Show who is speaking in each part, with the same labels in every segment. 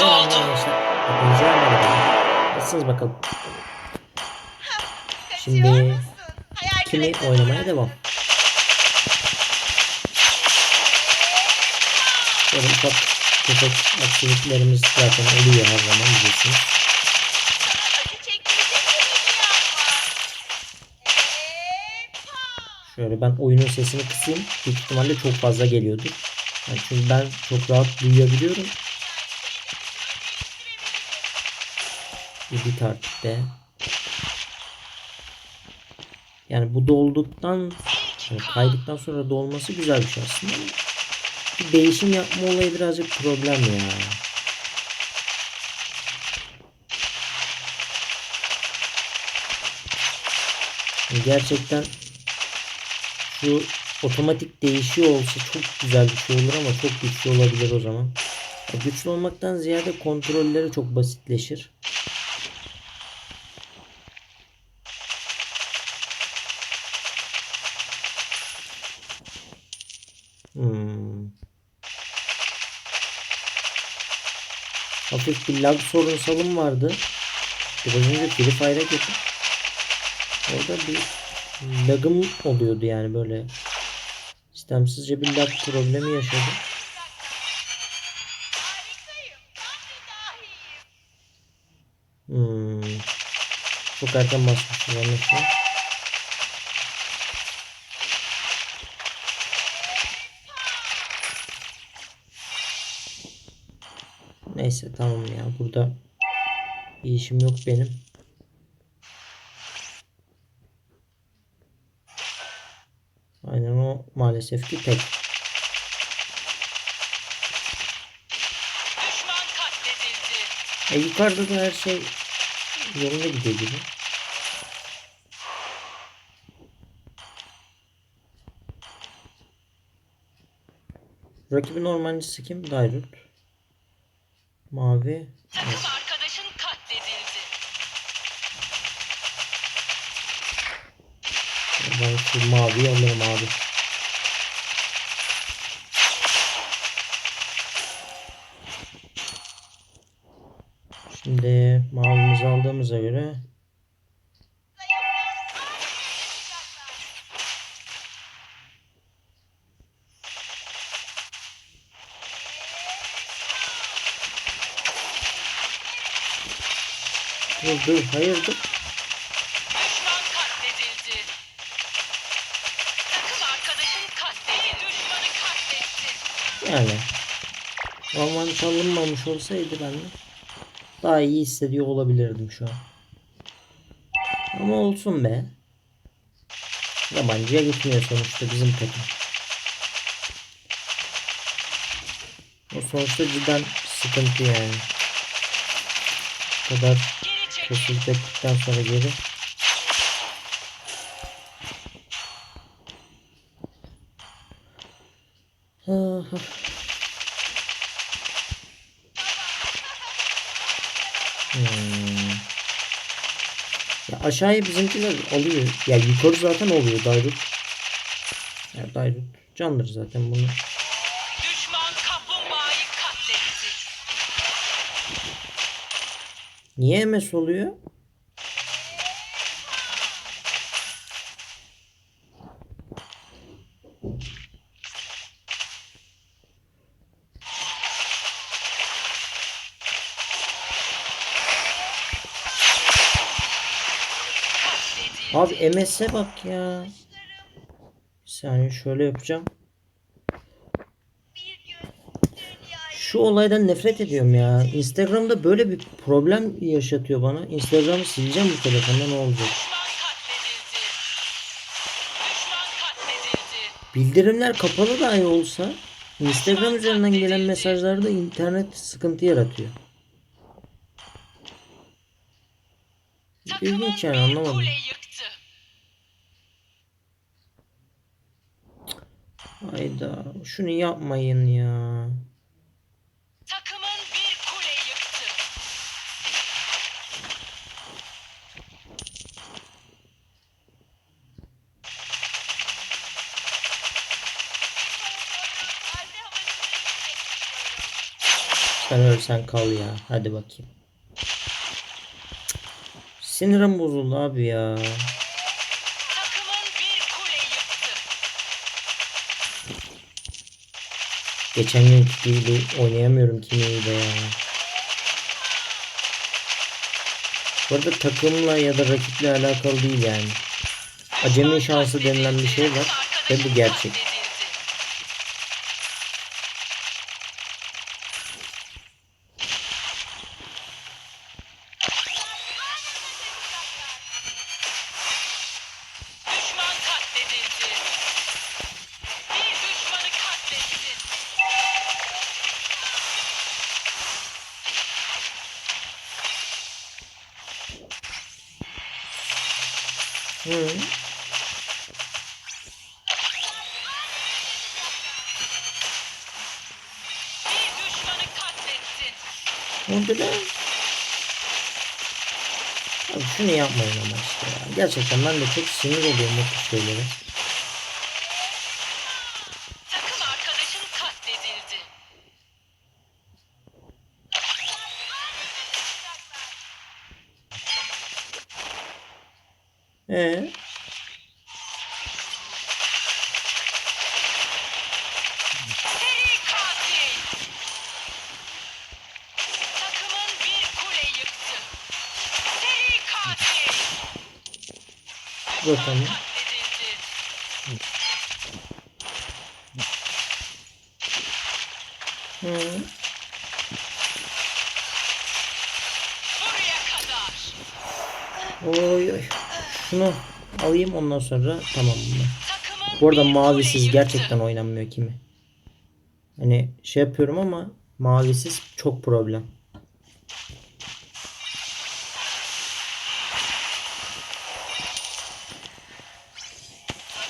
Speaker 1: Hepinize merhaba. Nasılsınız bakalım? Şimdi kimi oynamaya devam. Böyle ufak tefek aksiliklerimiz zaten oluyor her zaman biliyorsunuz. Şöyle ben oyunun sesini kısayım. Büyük ihtimalle çok fazla geliyordur. Yani çünkü ben çok rahat duyabiliyorum. Artık de. Yani bu dolduktan yani kaydıktan sonra dolması güzel bir şey aslında. Bir değişim yapma olayı birazcık problem ya. Gerçekten şu otomatik değişiyor olsa çok güzel bir şey olur ama çok güçlü olabilir o zaman. Güçlü olmaktan ziyade kontrolleri çok basitleşir. Hmm. Hafif bir lag sorunsalım vardı. Biraz önce Free Fire'a girdim. Orada bir lagım oluyordu yani böyle. İstemsizce bir lag problemi yaşadım. Hmm. Çok erken basmışım anlaşılan. Neyse tamam ya burada bir işim yok benim. Aynen o maalesef ki tek. E yukarıda da her şey yolunda gidiyor gibi. Rakibin ormancısı kim? Dairut. Mavi.
Speaker 2: Takım arkadaşın katledildi.
Speaker 1: Ben şu maviyi alırım abi. Şimdi mavimizi aldığımıza göre Hayırdır?
Speaker 2: Düşman katledildi. Takım arkadaşın katledildi. Düşmanı katletti.
Speaker 1: Yani Roman çalınmamış olsaydı ben de daha iyi hissediyor olabilirdim şu an. Ama olsun be. Yabancıya gitmiyor sonuçta bizim takım. O sonuçta cidden sıkıntı yani. Bu kadar Kesinlik ettikten sonra geri. Hmm. Ya aşağıya bizimkiler alıyor. Ya yukarı zaten oluyor Dairut. Ya Dairut candır zaten bunu. Niye MS oluyor? Abi MS'e bak ya. Bir saniye şöyle yapacağım.
Speaker 3: Bir gün dünyayı
Speaker 1: Şu olaydan nefret ediyorum ya. Instagram'da böyle bir problem yaşatıyor bana. Instagram'ı sileceğim bu telefonda ne olacak? Bildirimler kapalı dahi olsa Instagram üzerinden gelen mesajlarda internet sıkıntı yaratıyor. İlginç yani anlamadım. Hayda şunu yapmayın ya. Sen ölsen kal ya. Hadi bakayım. Sinirim bozuldu abi ya. Geçen günkü gibi oynayamıyorum kimyeyi de ya. Bu arada takımla ya da rakiple alakalı değil yani. Acemi şansı denilen bir şey var ve bu gerçek. Hı. Oldu lan. Abi şunu yapmayın ama işte ya. Gerçekten ben de çok sinir oluyorum bu şeylere.
Speaker 2: Takım arkadaşın katledildi.
Speaker 1: Ee,
Speaker 2: Seri katil. Takımın bir kule yıktı. Seri katil.
Speaker 1: bakalım. Hı.
Speaker 2: Buraya kadar.
Speaker 1: Oy oy. Şunu alayım ondan sonra tamam?
Speaker 2: Takımın
Speaker 1: Bu arada mavisiz gerçekten oynanmıyor kimi. Hani şey yapıyorum ama mavisiz çok problem.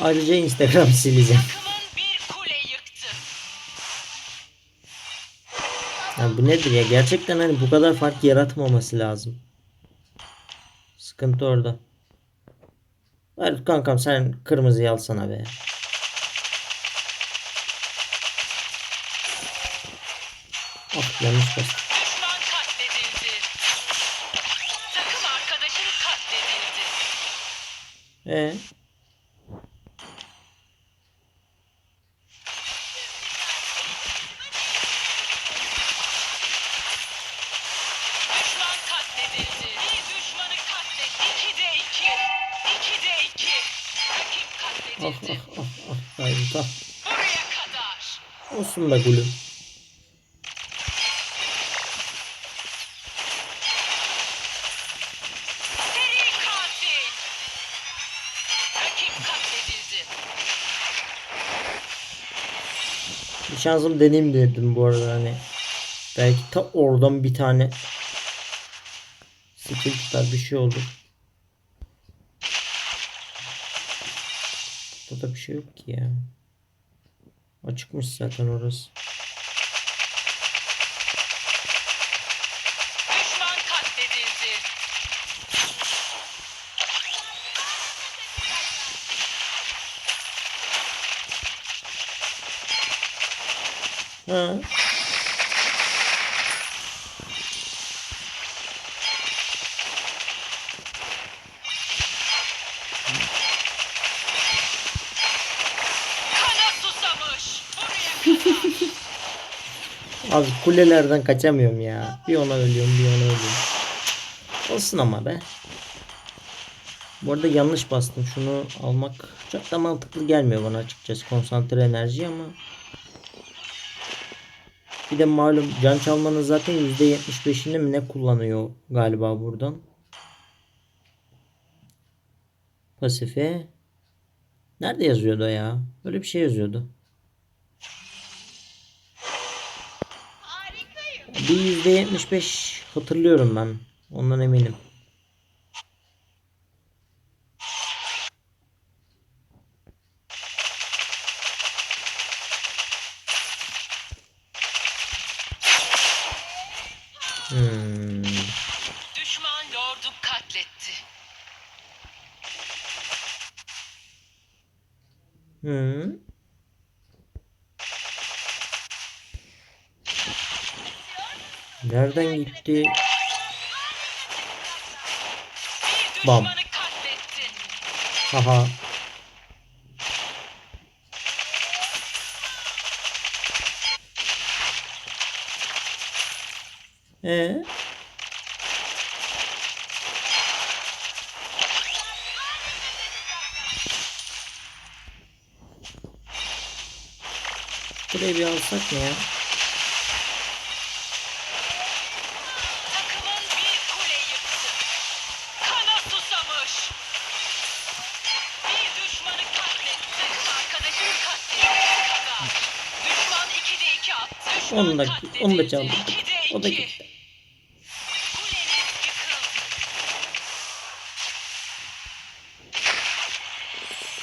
Speaker 1: Ayrıca Instagram sileceğim.
Speaker 2: Takımın bir kule yıktı.
Speaker 1: Ya bu nedir ya? Gerçekten hani bu kadar fark yaratmaması lazım. Sıkıntı orada. Ver kankam sen kırmızıyı alsana be. Ah yanlış bastım.
Speaker 2: Düşman katledildi. Takım arkadaşın katledildi.
Speaker 1: Ee, ah ah ah. Olsun be gülüm. Bir şansım deneyeyim dedim bu arada hani. Belki ta oradan bir tane skill tutar bir şey olur. Burada bir şey yok ki ya. Açıkmış zaten orası.
Speaker 2: Düşman katledildi.
Speaker 1: Ha.
Speaker 2: Kana susamış. Buraya kadar.
Speaker 1: Abi kulelerden kaçamıyorum ya. Bir ona ölüyorum bir ona ölüyorum. Olsun ama be. Bu arada yanlış bastım. Şunu almak çok da mantıklı gelmiyor bana açıkçası. Konsantre enerji ama. Bir de malum can çalmanın zaten %75'ini mi ne kullanıyor galiba buradan. Pasife. Nerede yazıyordu ya? Böyle bir şey yazıyordu. Bir %75 hatırlıyorum ben. Ondan eminim. Hmm.
Speaker 2: Düşman lordu katletti.
Speaker 1: Hmm. Nereden gitti? Bam. Haha. Ee? Burayı bir alsak mı ya? Onu da, onu da çaldık.
Speaker 2: 2'de
Speaker 1: O da
Speaker 2: 2.
Speaker 1: gitti.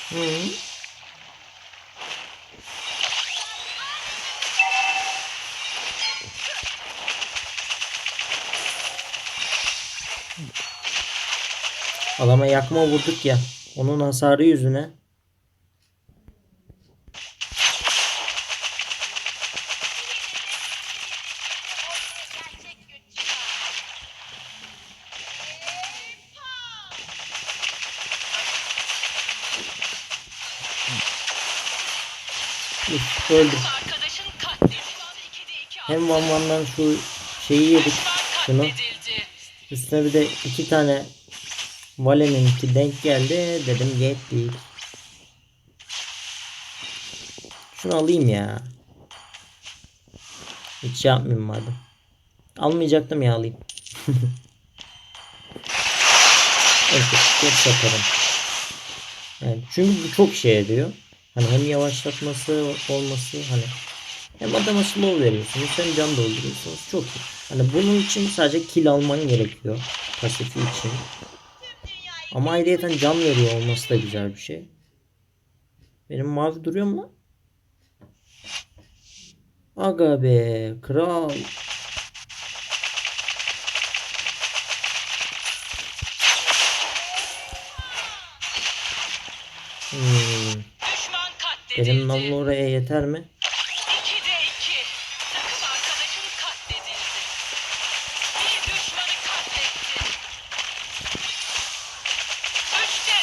Speaker 1: Hı. Adama yakma vurduk ya. Onun hasarı yüzüne. Üf, öldü.
Speaker 2: Arkadaşın katledildi. Düşman 2'de 2 attı.
Speaker 1: Hem Van Van'dan şu şeyi yedik. Şunu. Üstüne bir de iki tane Vale'ninki denk geldi. Dedim yetti. Şunu alayım ya. Hiç şey yapmayayım madem. Almayacaktım ya alayım. evet, çok satarım. Yani çünkü bu çok şey ediyor. Hani hem yavaşlatması olması hani hem adama slow veriyorsunuz hem can dolduruyorsunuz. Çok iyi. Hani bunun için sadece kill alman gerekiyor. Pasifi için. Ama ayrıyeten can veriyor olması da güzel bir şey. Benim mavi duruyor mu lan? Aga be kral. Hmm. Benim namlu oraya yeter mi?
Speaker 2: 2'de 2. Takım arkadaşın katledildi. Bir düşmanı katletti. 3'te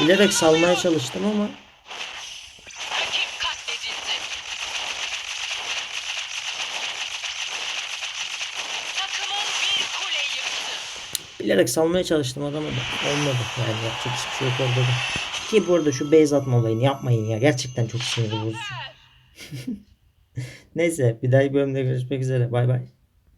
Speaker 2: 3.
Speaker 1: Bilerek salmaya çalıştım ama
Speaker 2: Rakip katledildi. Takımın bir kule
Speaker 1: bilerek salmaya çalıştım adamı da olmadı. Yani yapacak hiçbir şey yok orada da. Ki bu arada şu base atma olayını yapmayın ya. Gerçekten çok sinir bozucu. Neyse bir dahaki bölümde görüşmek üzere. Bay bay.